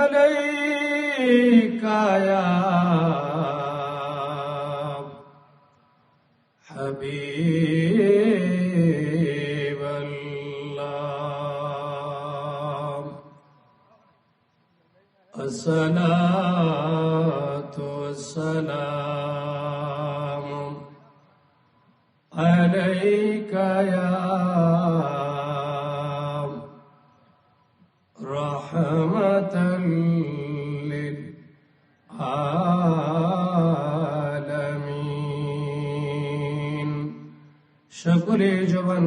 عليك يا حبيب الله الصلاة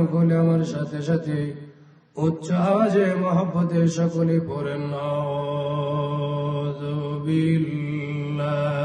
খুলে আমার সাথে সাথে উচ্চ আওয়াজে মহব্বতে সকলে পড়েন আউযু বিল্লাহি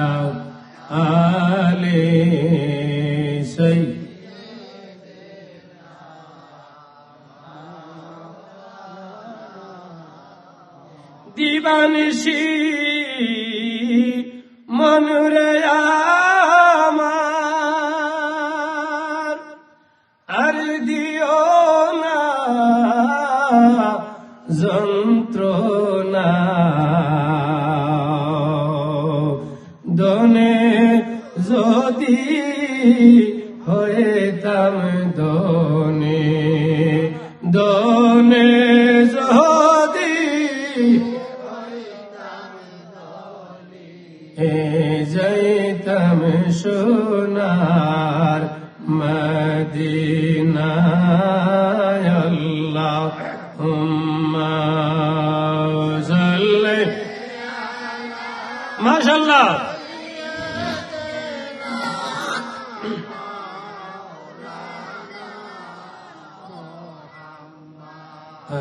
দাও আলে সেই। দিবানিশি মনুরে আমার আর দিও না জন হয়েতাম দনে দনে যদি এ যাইতাম সোনার মদিনায় আল্লাহ মাশাল্লাহ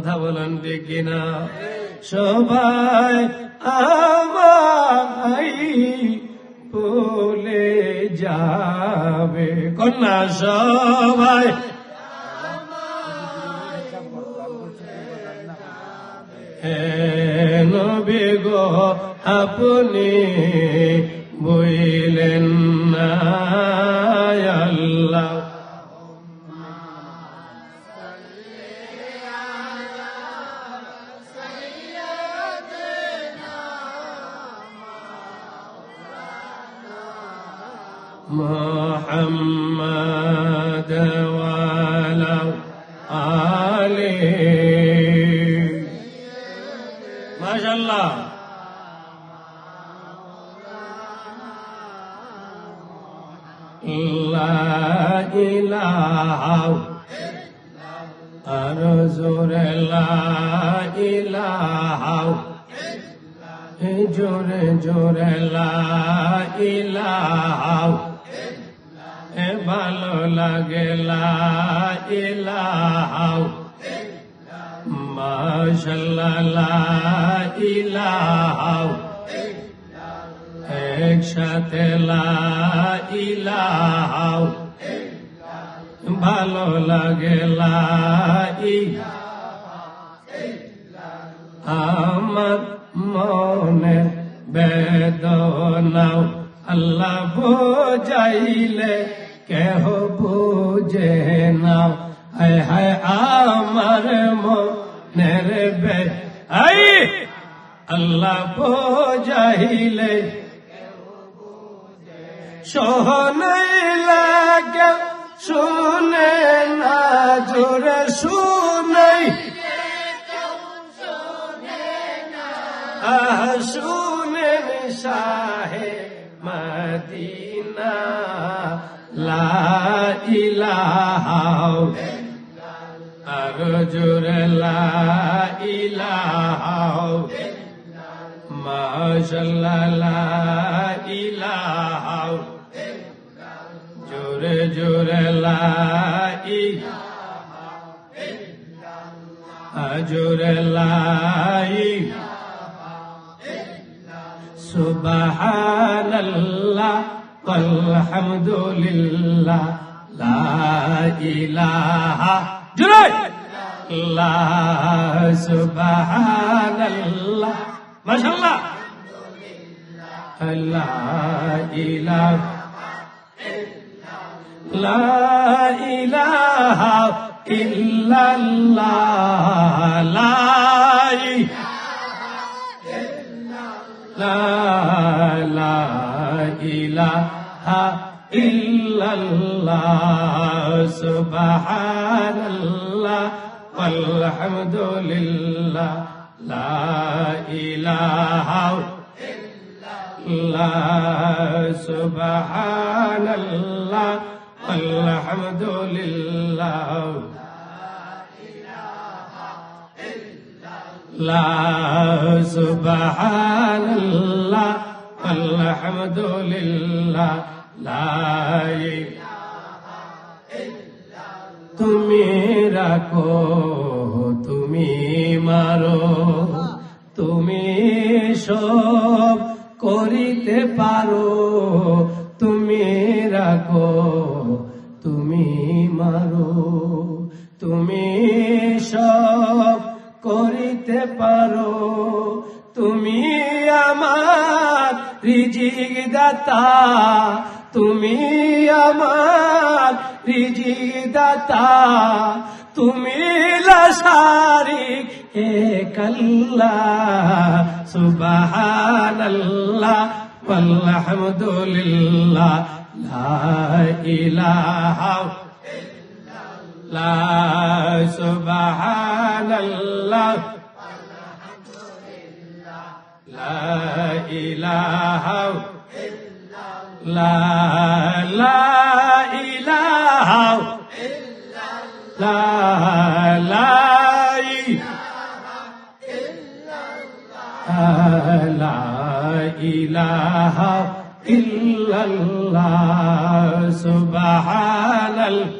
কথা বলেন ঠিক কিনা? সবাই আমায় ভুলে যাবে। কন্যা সবাই নবী গো আপনি محمد ولو علي ما شاء الله. لا إله أرزور لا إله جور جور لا إله ভালো লাগে ইলাহাও। মাশাল্লাহ ইলাহাও। একসাথে ইলাহাও। ভালো লাগে আমার মনে বেদনাও। আল্লাহ বোঝাইলে কেহ বুঝে নাও। হায় হায় আমার মনের বে আই! আল্লাহ বোঝাইলে সোহনে লাগে, শুনে না জোরে শুনাই ইলাহাও। আরও জোরে লা ইলাহাও। মাশাল্লাহ লা ইলাহাও। জোরে জোরে লা জোরে লাই সুবহানাল্লাহ আলহামদুলিল্লাহ La ilaha Jurai La subhanallah Mashallah La ilaha La ilaha illallah La ilaha La ilaha إلا الله سبحان الله والحمد لله لا إله إلا الله سبحان الله والحمد لله لا سبحان الله والحمد لله তুমি রাখো, তুমি মারো, তুমি সব করিতে পারো, তুমি রাখো, তুমি মারো, তুমি সব করিতে পারো, তুমি আমার রিজিক দাতা তুমি আমার রিজিদাতা, তুমি লসারি হে কল্লা সুবহানাল্লাহ, আলহামদুলিল্লাহ, লা ইলাহা ইল্লাল্লাহ, সুবহানাল্লাহ, আলহামদুলিল্লাহ, লা ইলাহা لا لا إله لا لا لا إله إلا الله. سبحان الله.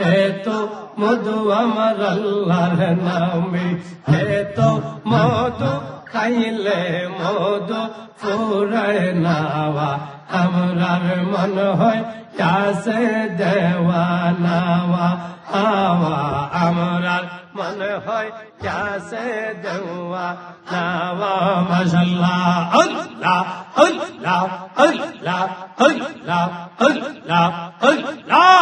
এত মধু আমার আল্লাহর নামে এত মধু খাইলে মধু ফুরায় নাওয়া আমরার মন হয় কাছে দেওয়ানাওয়া হাওয়া আমরার মন হয় কাছে দেওয়া নাওয়া মাশাল্লাহ আল্লাহ আল্লাহ আল্লাহ আল্লাহ আল্লাহ আল্লাহ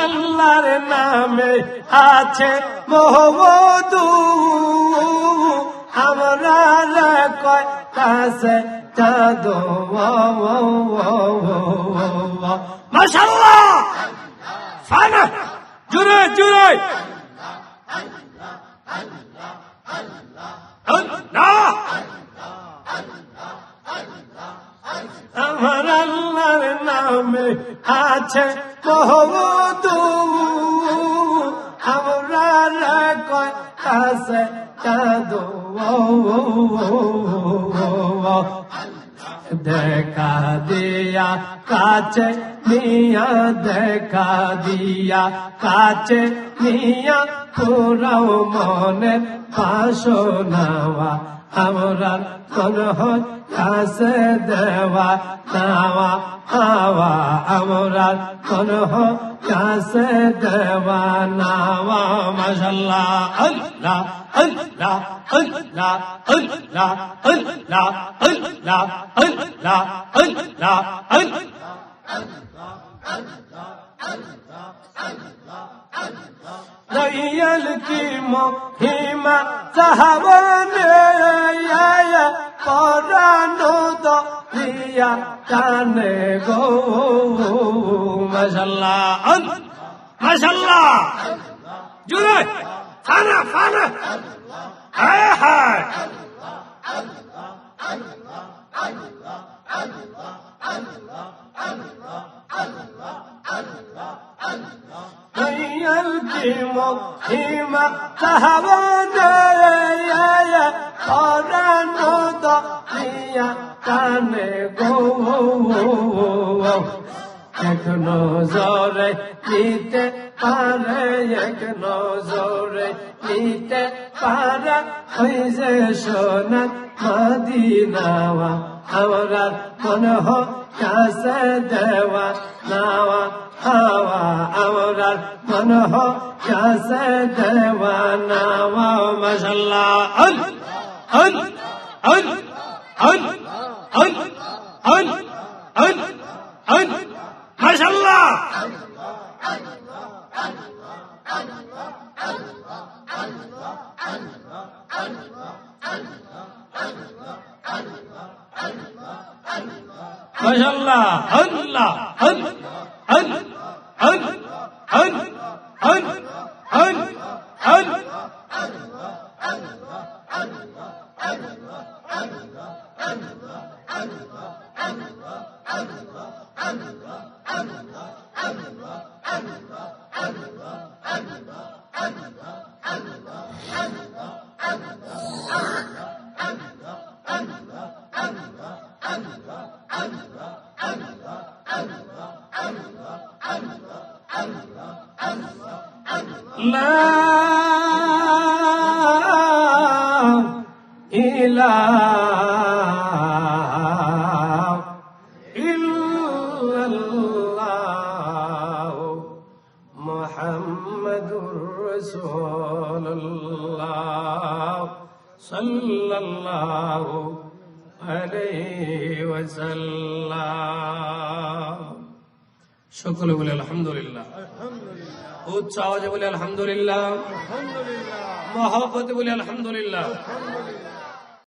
আল্লাহর নামে আছে মহবদু। আমরা কয় কাছে চাদো মাশাল্লাহ ফানা জুরে জুরে আমার আল্লাহর নামে আছে কহবতু আমরা কয় আছে কাদো দেখা দিয়া, কাছে মিয়া দেখা দিয়া, কাছে মিয়া তোরাও মনে পাশো নাওয়া আমরা কোন কাছে দেওয়া নাওয়া হাওয়া আমরা কোন কাছে দেওয়া নাওয়া, মাশাল্লাহ। আল্লাহ আল্লাহ আল্লাহ আল্লাহ আল্লাহ আল্লাহ আল্লাহ আল্লাহ আল্লাহ। দয়াল কি মহিমা চাহবনে دو دیا کانے گو ماشاءاللہ ماشاءاللہ جرے کھانا کھانا ہائے ہائے مقيمة تهبدا يا يا قرن ضحية تنقو এক নজরে নিতে পারে এক নজরে নিতে পারে হইছে সোনা ওই যে সোনা মদিনাওয়া আমরা মনে কাছে দেওয়া নাওয়া হাওয়া আমরা মনে কাছে দেওয়া নাওয়া মশাল্লাহ আল আল আল আল আল আল আল আল মাশাল্লাহ মাশাল্লাহ আল্লাহ আল আল আল আল আল আল আল لا وسلم সকলে বলে আলহামদুলিল্লাহ উচ্চ আওয়াজে বলে আলহামদুলিল্লাহ মহাপতে বলে আলহামদুলিল্লাহ